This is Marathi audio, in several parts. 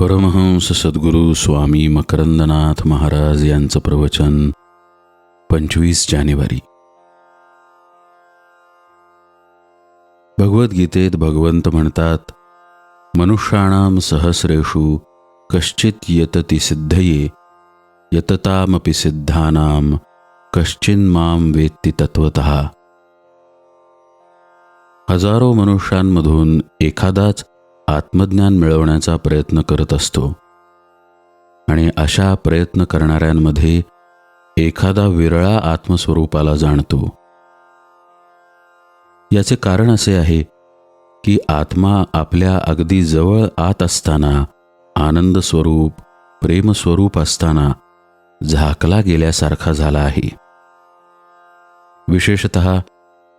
परमहंस सद्गुरू स्वामी मकरंदनाथ महाराज यांचं प्रवचन पंचवीस जानेवारी. भगवद्गीतेत भगवंत म्हणतात मनुष्याणाम सहस्रेषु कश्चित यतती सिद्धये यततामपि सिद्धानाम कश्चिन्माम वेत्ती तत्वत हजारो मनुष्यांमधून एखादाच आत्मज्ञान मिळवण्याचा प्रयत्न करत असतो. आणि अशा प्रयत्न करणाऱ्यांमध्ये एखादा विरळा आत्मस्वरूपाला जाणतो. याचे कारण असे आहे की आत्मा आपल्या अगदी जवळ आत असताना आनंद स्वरूप प्रेमस्वरूप असताना झाकला गेल्यासारखा झाला आहे. विशेषत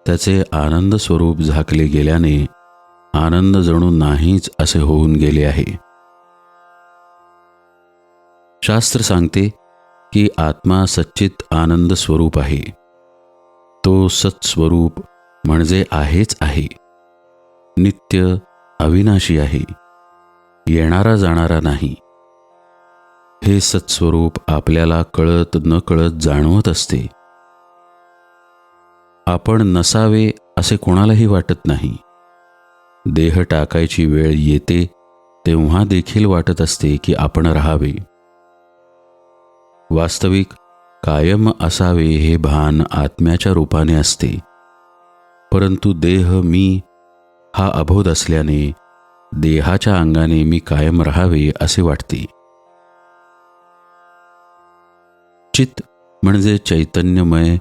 त्याचे आनंद स्वरूप झाकले गेल्याने आनंद जणू नाहीच असे होऊन गेले आहे. शास्त्र सांगते की आत्मा सच्चित आनंद स्वरूप आहे. तो सत्स्वरूप म्हणजे आहेच आहे. नित्य अविनाशी आहे. येणारा जाणारा नाही. हे सत्स्वरूप आपल्याला कळत न कळत जाणवत असते. आपण नसावे असे कोणालाही वाटत नाही. देह टाकायची वेळ येते तेव्हा देखील वाटत असते की आपण राहावे. वास्तविक कायम असावे हे भान आत्म्याच्या रूपाने असते. परंतु देह मी हा अबोध असल्याने देहाच्या अंगाने मी कायम राहावे असे वाटते. चित म्हणजे चैतन्यमय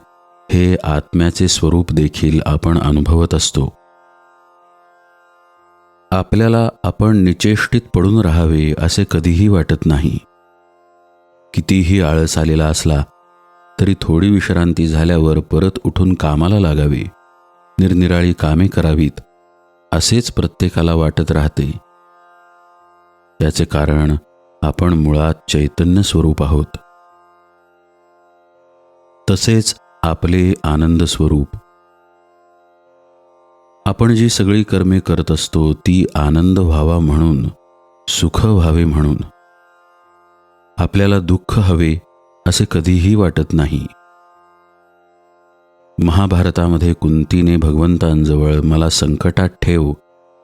हे आत्म्याचे स्वरूप देखील आपण अनुभवत असतो. आपल्याला आपण निचेष्टित पडून राहावे असे कधीही वाटत नाही. कितीही आळस आलेला असला तरी थोडी विश्रांती झाल्यावर परत उठून कामाला लागावे. निरनिराळी कामे करावीत असेच प्रत्येकाला वाटत राहते. याचे कारण आपण मुळात चैतन्य स्वरूप आहोत. तसेच आपले आनंद स्वरूप आपण जी सगळी कर्मे करत असतो ती आनंद व्हावा म्हणून सुख व्हावे म्हणून. आपल्याला दुःख हवे असे कधीही वाटत नाही. महाभारतामध्ये कुंतीने भगवंतांजवळ मला संकटात ठेव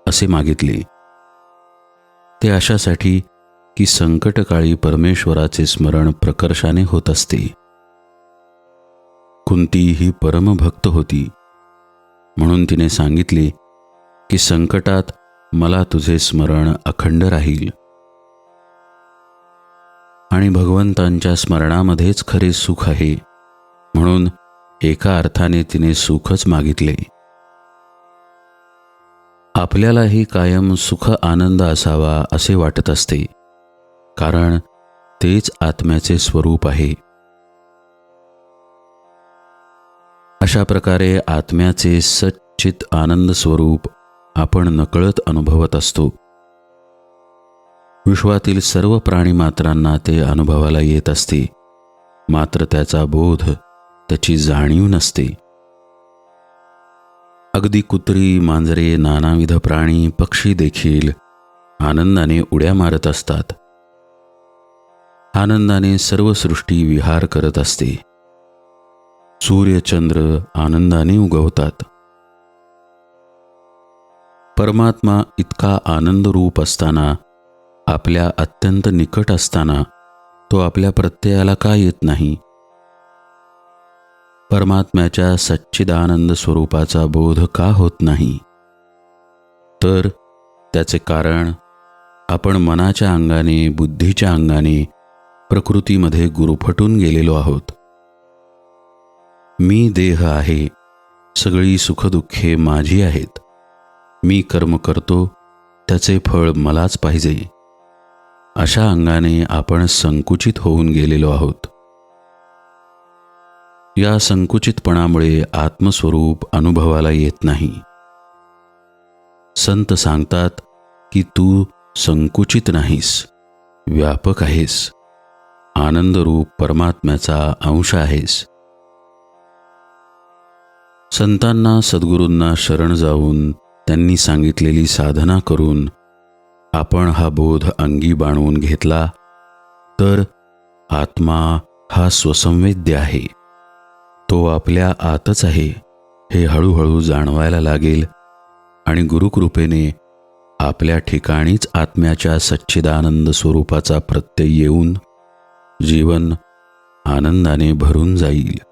असे मागितले. ते अशासाठी की संकटकाळी परमेश्वराचे स्मरण प्रकर्षाने होत असते. कुंती ही परमभक्त होती. म्हणून तिने सांगितले की संकटात मला तुझे स्मरण अखंड राहील. आणि भगवंतांच्या स्मरणामध्येच खरे सुख आहे. म्हणून एका अर्थाने तिने सुखच मागितले. आपल्यालाही कायम सुख आनंद असावा असे वाटत असते. कारण तेच आत्म्याचे स्वरूप आहे. अशा प्रकारे आत्म्याचे सच्चित आनंद स्वरूप आपण नकळत अनुभवत असतो. विश्वातील सर्व प्राणीमात्रांना ते अनुभवाला येत असते. मात्र त्याचा बोध त्याची जाणीव नसते. अगदी कुत्री मांजरे नानाविध प्राणी पक्षी देखील आनंदाने उड्या मारत असतात. आनंदाने सर्व सृष्टी विहार करत असते. सूर्यचंद्र आनंदाने उगवतात. परमात्मा इतका आनंदरूप असताना आपल्या अत्यंत निकट असताना तो आपल्या प्रत्ययाला का येत नाही? परमात्म्याच्या सच्चिदानंद स्वरूपाचा बोध का होत नाही? तर त्याचे कारण आपण मनाच्या अंगाने बुद्धीच्या अंगाने प्रकृतीमध्ये गुरुफटून गेलेलो आहोत. मी देह आहे. सगळी सुखदुःखे माझी आहेत. मी कर्म करतो त्याचे फळ मलाच पाहिजे. अशा अंगाने आपण संकुचित होऊन गेलेलो आहोत. या संकुचितपणामुळे आत्मस्वरूप अनुभवाला येत नाही. संत सांगतात की तू संकुचित नाहीस व्यापक आहेस. आनंदरूप परमात्म्याचा अंश आहेस. संतांना सद्गुरूंना शरण जाऊन त्यांनी सांगितलेली साधना करून आपण हा बोध अंगी बाणवून घेतला तर आत्मा हा स्वसंवेद्य आहे. तो आपल्या आतच आहे हे हळूहळू जाणवायला लागेल आणि गुरुकृपेने आपल्या ठिकाणीच आत्म्याच्या सच्चिदानंद स्वरूपाचा प्रत्यय येऊन जीवन आनंदाने भरून जाईल.